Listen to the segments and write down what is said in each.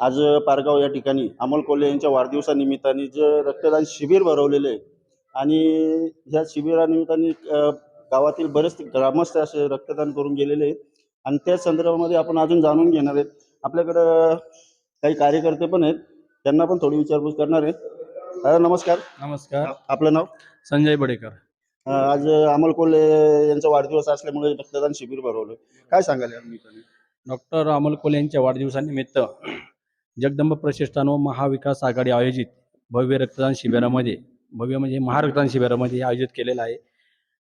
आज पारगाव या ठिकाणी अमोल कोल्हे यांच्या वाढदिवसानिमित्ताने जे रक्तदान शिबिर भरवलेले आहे आणि ह्या शिबिरानिमित्ताने गावातील बरेच ग्रामस्थ असे रक्तदान करून गेलेले आहेत. आणि त्याच संदर्भामध्ये आपण अजून जाणून घेणार आहेत. आपल्याकडं काही कार्यकर्ते पण आहेत. त्यांना पण थोडी विचारपूस करणार आहेत दादा नमस्कार. नमस्कार. आपलं नाव? संजय बडेकर. आज अमोल कोल्हे यांचा वाढदिवस असल्यामुळे रक्तदान शिबिर भरवलं. काय सांगाल या निमित्ताने? डॉक्टर अमोल कोल्हे यांच्या वाढदिवसानिमित्त जगदंब प्रतिष्ठान व महाविकास आघाडी आयोजित भव्य रक्तदान शिबिरामध्ये भव्य म्हणजे महारक्तदान शिबिरामध्ये हे आयोजित केलेलं आहे.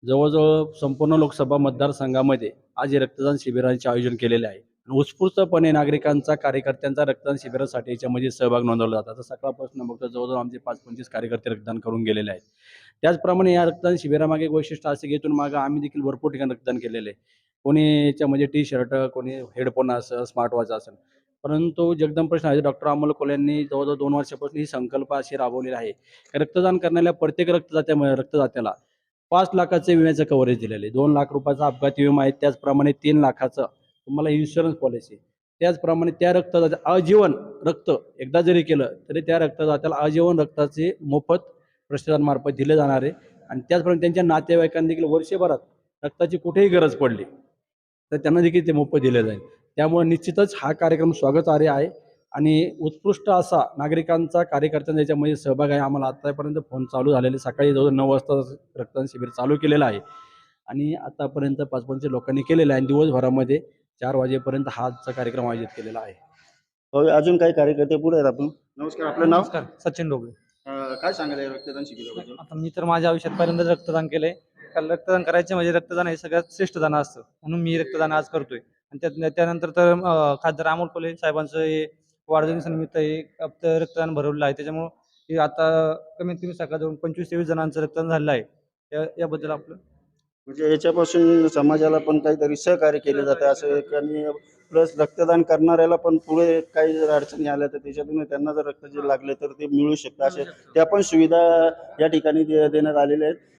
जवळजवळ संपूर्ण लोकसभा मतदारसंघामध्ये आज हे रक्तदान शिबिरांचे आयोजन केलेले आहे. उत्स्फूर्तपणे नागरिकांचा कार्यकर्त्यांचा रक्तदान शिबिरासाठी याच्यामध्ये सहभाग नोंदवला जातो. आता सकाळपासून बघतो जवळजवळ आमचे पाच पंचवीस कार्यकर्ते रक्तदान करून गेलेले आहेत. त्याचप्रमाणे या रक्तदान शिबिरामागे एक वैशिष्ट्य असे की इथून मागं आम्ही देखील भरपूर ठिकाणी रक्तदान केलेले आहे. कोणी याच्यामध्ये टी शर्ट कोणी हेडफोन असं स्मार्ट वॉच असेल परंतु जगदंब प्रश्न डॉक्टर अमोल कोल यांनी जवळजवळ दोन वर्षापासून ही संकल्प अशी राबवलेली आहे रक्तदान करणाऱ्या प्रत्येक रक्तदात्या रक्तदात्याला पाच लाखाचे विम्याचं कव्हरेज दिलेलं. आहे दोन लाख रुपयाचा अपघाती विमा आहे त्याचप्रमाणे तीन लाखाचं तुम्हाला इन्शुरन्स पॉलिसी त्याचप्रमाणे त्या रक्तदात्या आजीवन रक्त एकदा जरी केलं तरी त्या रक्तदात्याला आजीवन रक्ताचे मोफत प्रशासनामार्फत दिले जाणार आहे. आणि त्याचप्रमाणे त्यांच्या नातेवाईकांनी देखील वर्षभरात रक्ताची कुठेही गरज पडली. तर त्यांना देखील ते मोफत दिले जाईल. त्यामुळे निश्चितच हा कार्यक्रम स्वागतार्ह आहे आणि उत्कृष्ट असा नागरिकांचा कार्यकर्त्यांचा याच्यामध्ये सहभाग आहे. आम्हाला आतापर्यंत फोन चालू झालेले. सकाळी जवळ नऊ वाजता रक्तदान शिबिर चालू केलेलं आहे. आणि आतापर्यंत पाच पंचवीस लोकांनी केलेलं आहे आणि दिवसभरामध्ये चार वाजेपर्यंत हा आजचा कार्यक्रम आयोजित केलेला आहे. अजून काही कार्यकर्ते पुढे आहेत आपण? नमस्कार आपलं नमस्कार सचिन डोबळे. काय सांगाल या रक्तदान शिबिराबद्दल? आता मी तर माझ्या आयुष्यात पहिल्यांदाच रक्तदान केलंय. कारण रक्तदान करायचे म्हणजे रक्तदान हे सगळ्यात श्रेष्ठ दान असतं. म्हणून मी रक्तदान आज करतोय. आणि त्यात त्यानंतर तर अं, खासदार अमोल कोल्हे साहेबांचं हे वाढदिवसानिमित्त हे हप्ते रक्तदान भरवलेलं आहे. त्याच्यामुळं हे आता कमीत कमी सकाळ जाऊन पंचवीस तेवीस जणांचं रक्तदान झालेलं आहे. या- याबद्दल आपलं? म्हणजे याच्यापासून समाजाला पण काहीतरी सहकार्य केले जाते. असं एक आणि प्लस रक्तदान करणाऱ्याला पण पुढे काही जर अडचणी आल्या तर त्याच्यातून त्यांना जर रक्त जे लागले तर ते मिळू शकतं. असे त्या पण सुविधा या ठिकाणी दे- देण्यात आलेल्या आहेत.